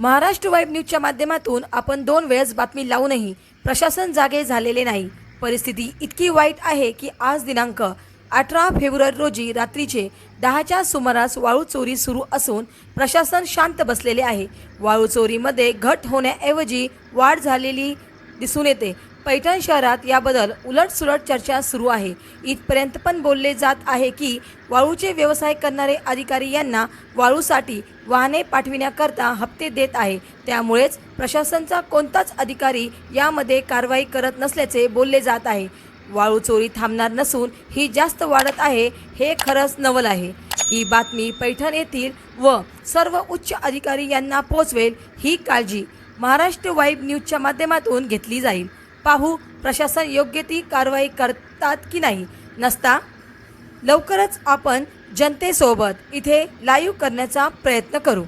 Maharashtra vibe न्यूजच्या माध्यमातून आपण दोन वेळेस बातमी लावूनही प्रशासन जागे झालेले नाही. परिस्थिती इतकी वाईट आहे की आज दिनांक अठरा फेब्रुवारी रोजी रात्रीचे दहाच्या सुमारास वाळू चोरी सुरू असून प्रशासन शांत बसलेले आहे. वाळू चोरीमध्ये घट होण्याऐवजी वाढ झालेली दिसून येते. पैठण शहरात याबद्दल उलटसुलट चर्चा सुरू आहे. इथपर्यंत पण बोलले जात आहे की वाळूचे व्यवसाय करणारे अधिकारी यांना वाळूसाठी वाहने पाठविण्याकरता हप्ते देत आहे. त्यामुळेच प्रशासनचा कोणताच अधिकारी यामध्ये कारवाई करत नसल्याचे बोलले जात आहे. वाळू चोरी थांबणार नसून ही जास्त वाढत आहे हे खरंच नवल आहे. ही बातमी पैठण येथील व सर्व उच्च अधिकारी यांना पोचवेल ही काळजी महाराष्ट्र वाईब न्यूजच्या माध्यमातून घेतली जाईल. पाहू प्रशासन योग्य ती कारवाई करतात की नाही? नसता? लवकरच आपण जनतेसोबत इथे लाईव्ह करण्याचा प्रयत्न करू.